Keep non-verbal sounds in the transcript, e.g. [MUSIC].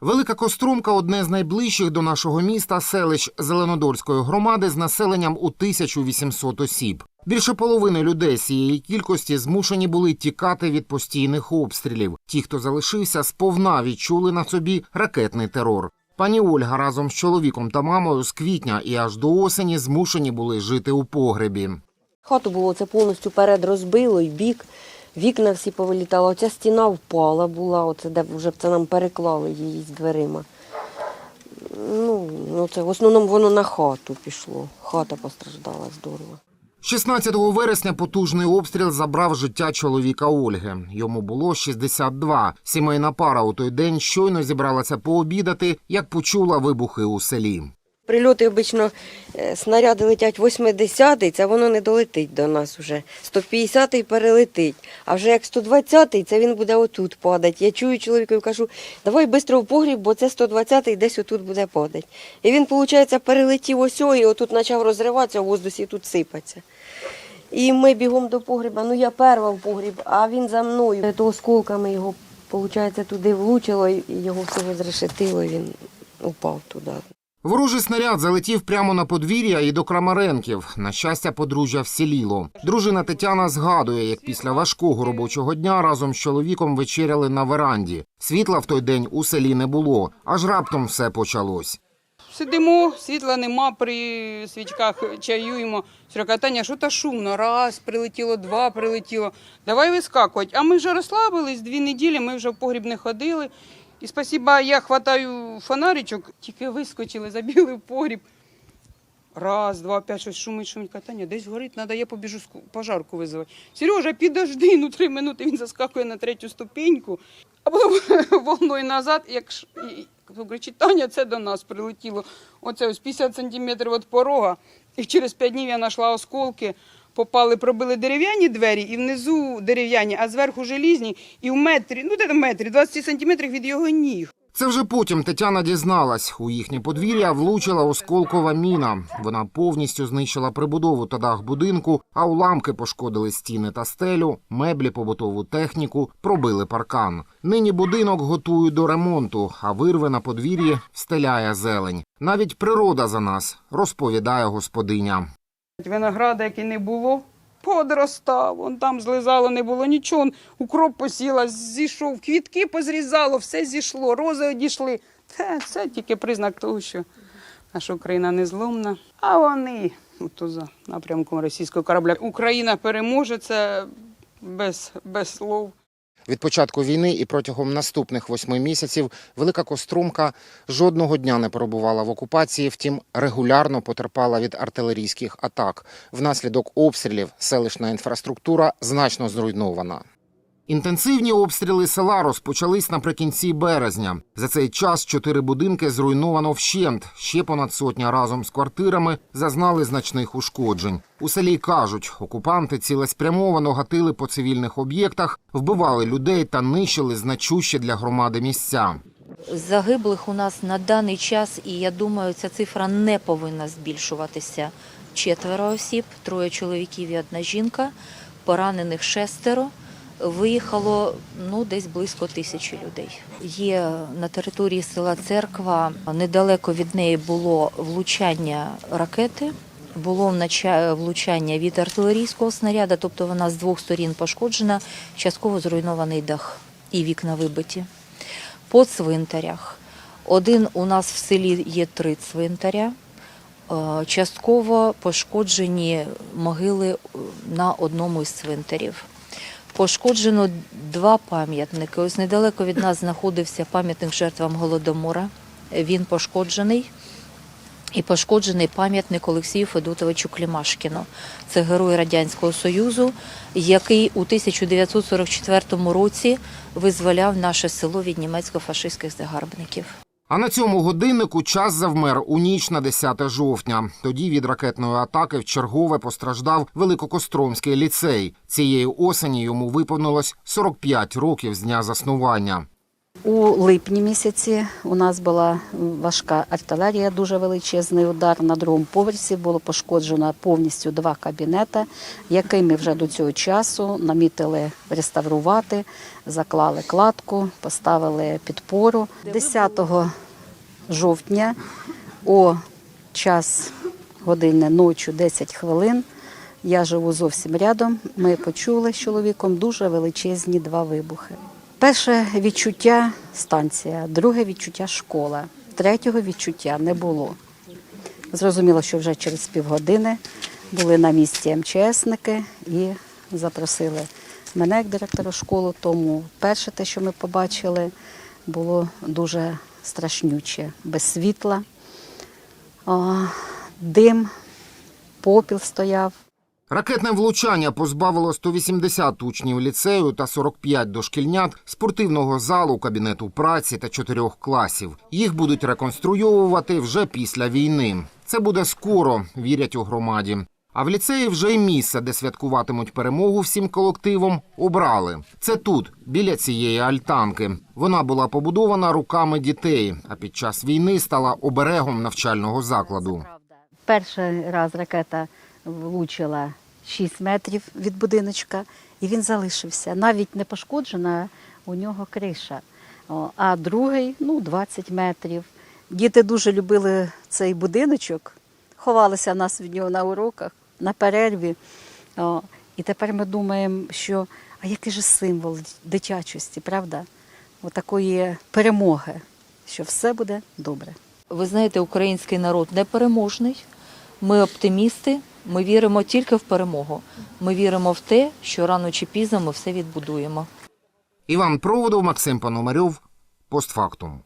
Велика Кострумка одне з найближчих до нашого міста селищ Зеленодольської громади з населенням у 1800 осіб. Більше половини людей цієї кількості змушені були тікати від постійних обстрілів. Ті, хто залишився, сповна відчули на собі ракетний терор. Пані Ольга разом з чоловіком та мамою з квітня і аж до осені змушені були жити у погребі. Хату було це повністю перед розбило і бік. Вікна всі повилітали. Оця стіна впала була, оце де вже це нам переклали її з дверима. Ну, ну це в основному воно на хату пішло. Хата постраждала здорово. 16 вересня потужний обстріл забрав життя чоловіка Ольги. Йому було 62. Сімейна пара у той день щойно зібралася пообідати, як почула вибухи у селі. Прильоти обично е, снаряди летять 80-й, це воно не долетить до нас вже. 150-й перелетить. А вже як 120-й, це він буде отут падати. Я чую чоловікові, кажу, давай швидко в погріб, бо це 120-й десь отут буде падати. І він, виходить, перелетів ось і отут почав розриватися, в воздусі тут сипаться. І ми бігом до погреба. Ну я перша в погріб, а він за мною. То осколками його, виходить, туди влучило, і його всього зрешетило, і він упав туди. Ворожий снаряд залетів прямо на подвір'я і до Крамаренків. На щастя, подружжя вціліло. Дружина Тетяна згадує, як після важкого робочого дня разом з чоловіком вечеряли на веранді. Світла в той день у селі не було, аж раптом все почалось. Сидимо, світла нема, при свічках чаюємо. Таня, що та шумно? Раз, прилетіло, два прилетіло. Давай вискакувати. А ми вже розслабились дві неділі, ми вже в погріб не ходили. І спасіба, я хватаю фонаричок, тільки вискочили, забігли в погріб. Раз, два, п'ять, щось шумить, шумить. Кажу, Таня, десь горить, треба, я побіжу пожарку визивати. Сережа, підожди, ну три минути він заскакує на третю ступеньку, а потім [LAUGHS] волною назад, як ш- говорить, Таня, це до нас прилетіло. Оце ось 50 сантиметрів від порога. І через п'ять днів я знайшла осколки. Попали, пробили дерев'яні двері, і внизу дерев'яні, а зверху желізні, і в метрі, ну де там метрі, 20 сантиметрів від його ніг. Це вже потім Тетяна дізналась. У їхнє подвір'я влучила осколкова міна. Вона повністю знищила прибудову та дах будинку, а уламки пошкодили стіни та стелю, меблі, побутову техніку, пробили паркан. Нині будинок готують до ремонту, а вирви на подвір'ї встеляє зелень. Навіть природа за нас, розповідає господиня. Винограда, який не було, подростав. Вон там злизало, не було нічого. Укроп посіла, зійшов, квітки позрізало, все зійшло, рози одійшли. Це, це тільки признак того, що наша Україна не зломна. А вони ото за напрямком російського корабля. Україна переможе це без, без слов. Від початку війни і протягом наступних восьми місяців Велика Кострумка жодного дня не перебувала в окупації, втім регулярно потерпала від артилерійських атак. Внаслідок обстрілів селищна інфраструктура значно зруйнована. Інтенсивні обстріли села розпочались наприкінці березня. За цей час чотири будинки зруйновано вщент. Ще понад сотня разом з квартирами зазнали значних ушкоджень. У селі кажуть, окупанти цілеспрямовано гатили по цивільних об'єктах, вбивали людей та нищили значущі для громади місця. Загиблих у нас на даний час, і я думаю, ця цифра не повинна збільшуватися. Четверо осіб, троє чоловіків і одна жінка, поранених шестеро. Виїхало ну десь близько тисячі людей. Є на території села Церква. Недалеко від неї було влучання ракети. Було влучання від артилерійського снаряда, тобто вона з двох сторін пошкоджена, частково зруйнований дах і вікна вибиті по цвинтарях. Один у нас в селі є три цвинтаря. Е, Частково пошкоджені могили е, на одному із цвинтарів. Пошкоджено два пам'ятники. Ось недалеко від нас знаходився пам'ятник жертвам Голодомора. Він пошкоджений. І пошкоджений пам'ятник Олексію Федотовичу Клімашкіну. Це герой Радянського Союзу, який у 1944 році визволяв наше село від німецько-фашистських загарбників. А на цьому годиннику час завмер у ніч на 10 жовтня. Тоді від ракетної атаки в чергове постраждав Великокостромський ліцей. Цієї осені йому виповнилось 45 років з дня заснування. У липні місяці у нас була важка артилерія, дуже величезний удар. На другому поверсі було пошкоджено повністю два кабінети, які ми вже до цього часу намітили реставрувати, заклали кладку, поставили підпору. 10 жовтня о час години ночі 10 хвилин. Я живу зовсім рядом. Ми почули з чоловіком дуже величезні два вибухи. Перше відчуття станція, друге відчуття школа, третього відчуття не було. Зрозуміло, що вже через півгодини були на місці МЧСники і запросили мене як директора школи. Тому перше те, що ми побачили, було дуже страшнюче, без світла, дим, попіл стояв. Ракетне влучання позбавило 180 учнів ліцею та 45 дошкільнят спортивного залу, кабінету праці та чотирьох класів. Їх будуть реконструйовувати вже після війни. Це буде скоро, вірять у громаді. А в ліцеї вже й місце, де святкуватимуть перемогу всім колективом, обрали. Це тут, біля цієї альтанки. Вона була побудована руками дітей, а під час війни стала оберегом навчального закладу. Перший раз ракета влучила 6 метрів від будиночка, і він залишився. Навіть не пошкоджена у нього криша. А другий ну, 20 метрів. Діти дуже любили цей будиночок, ховалися нас від нього на уроках, на перерві. І тепер ми думаємо, що а який же символ дитячості, правда? Отакої перемоги, що все буде добре. Ви знаєте, український народ непереможний. Ми оптимісти. Ми віримо тільки в перемогу. Ми віримо в те, що рано чи пізно ми все відбудуємо. Іван Проводов, Максим Пономарьов. Постфактум.